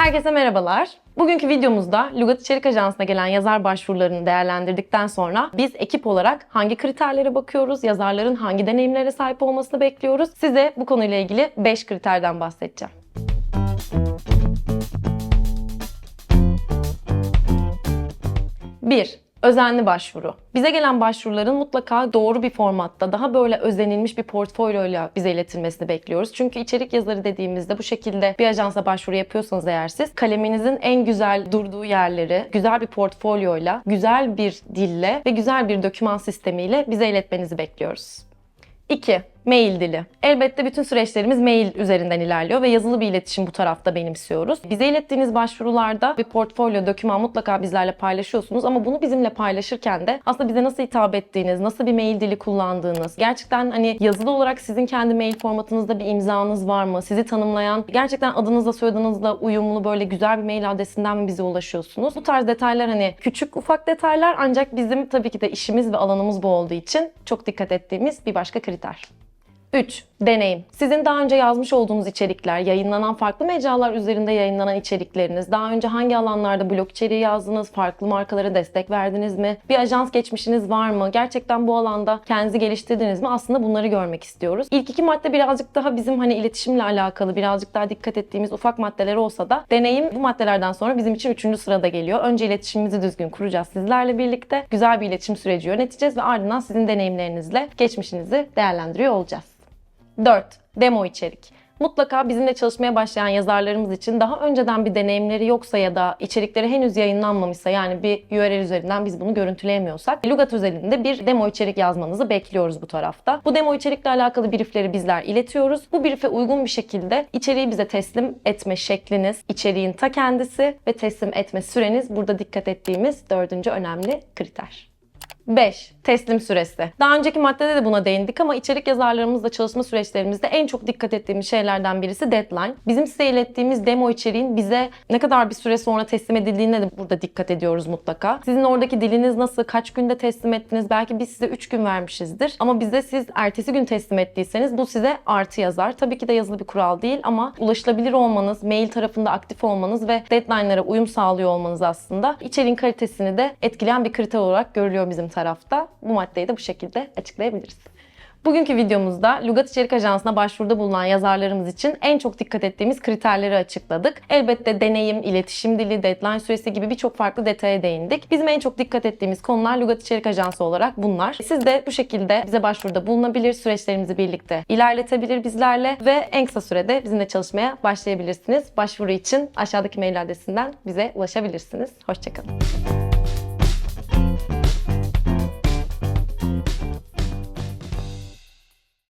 Herkese merhabalar. Bugünkü videomuzda Lugat İçerik Ajansı'na gelen yazar başvurularını değerlendirdikten sonra biz ekip olarak hangi kriterlere bakıyoruz, yazarların hangi deneyimlere sahip olmasını bekliyoruz. Size bu konuyla ilgili 5 kriterden bahsedeceğim. Bir, Özenli başvuru. Bize gelen başvuruların mutlaka doğru bir formatta, daha böyle özenilmiş bir portfolyoyla bize iletilmesini bekliyoruz. Çünkü içerik yazarı dediğimizde bu şekilde bir ajansa başvuru yapıyorsanız eğer siz kaleminizin en güzel durduğu yerleri güzel bir portfolyoyla, güzel bir dille ve güzel bir doküman sistemiyle bize iletmenizi bekliyoruz. 2. Mail dili. Elbette bütün süreçlerimiz mail üzerinden ilerliyor ve yazılı bir iletişim bu tarafta benimsiyoruz. Bize ilettiğiniz başvurularda bir portfolyo, doküman mutlaka bizlerle paylaşıyorsunuz ama bunu bizimle paylaşırken de aslında bize nasıl hitap ettiğiniz, nasıl bir mail dili kullandığınız, gerçekten hani yazılı olarak sizin kendi mail formatınızda bir imzanız var mı? Sizi tanımlayan, gerçekten adınızla soyadınızla uyumlu böyle güzel bir mail adresinden mi bize ulaşıyorsunuz? Bu tarz detaylar hani küçük ufak detaylar ancak bizim tabii ki de işimiz ve alanımız bu olduğu için çok dikkat ettiğimiz bir başka kriter. 3. Deneyim. Sizin daha önce yazmış olduğunuz içerikler, yayınlanan farklı mecralar üzerinde yayınlanan içerikleriniz, daha önce hangi alanlarda blog içeriği yazdınız, farklı markalara destek verdiniz mi, bir ajans geçmişiniz var mı, gerçekten bu alanda kendinizi geliştirdiniz mi aslında bunları görmek istiyoruz. İlk iki madde birazcık daha bizim hani iletişimle alakalı, birazcık daha dikkat ettiğimiz ufak maddeler olsa da deneyim bu maddelerden sonra bizim için üçüncü sırada geliyor. Önce iletişimimizi düzgün kuracağız sizlerle birlikte, güzel bir iletişim süreci yöneteceğiz ve ardından sizin deneyimlerinizle geçmişinizi değerlendiriyor olacağız. 4. Demo içerik. Mutlaka bizimle çalışmaya başlayan yazarlarımız için daha önceden bir deneyimleri yoksa ya da içerikleri henüz yayınlanmamışsa yani bir URL üzerinden biz bunu görüntüleyemiyorsak Lugat özelinde bir demo içerik yazmanızı bekliyoruz bu tarafta. Bu demo içerikle alakalı briefleri bizler iletiyoruz. Bu brief'e uygun bir şekilde içeriği bize teslim etme şekliniz, içeriğin ta kendisi ve teslim etme süreniz burada dikkat ettiğimiz dördüncü önemli kriter. 5. Teslim süresi. Daha önceki maddede de buna değindik ama içerik yazarlarımızla çalışma süreçlerimizde en çok dikkat ettiğimiz şeylerden birisi deadline. Bizim size ilettiğimiz demo içeriğin bize ne kadar bir süre sonra teslim edildiğine de burada dikkat ediyoruz mutlaka. Sizin oradaki diliniz nasıl, kaç günde teslim ettiniz? Belki biz size 3 gün vermişizdir ama bize siz ertesi gün teslim ettiyseniz bu size artı yazar. Tabii ki de yazılı bir kural değil ama ulaşılabilir olmanız, mail tarafında aktif olmanız ve deadline'lara uyum sağlıyor olmanız aslında içeriğin kalitesini de etkileyen bir kriter olarak görülüyor bizim tarafta. Bu maddeyi de bu şekilde açıklayabiliriz. Bugünkü videomuzda Lugat İçerik Ajansı'na başvuruda bulunan yazarlarımız için en çok dikkat ettiğimiz kriterleri açıkladık. Elbette deneyim, iletişim dili, deadline süresi gibi birçok farklı detaya değindik. Bizim en çok dikkat ettiğimiz konular Lugat İçerik Ajansı olarak bunlar. Siz de bu şekilde bize başvuruda bulunabilir, süreçlerimizi birlikte ilerletebilir bizlerle ve en kısa sürede bizimle çalışmaya başlayabilirsiniz. Başvuru için aşağıdaki mail adresinden bize ulaşabilirsiniz. Hoşçakalın.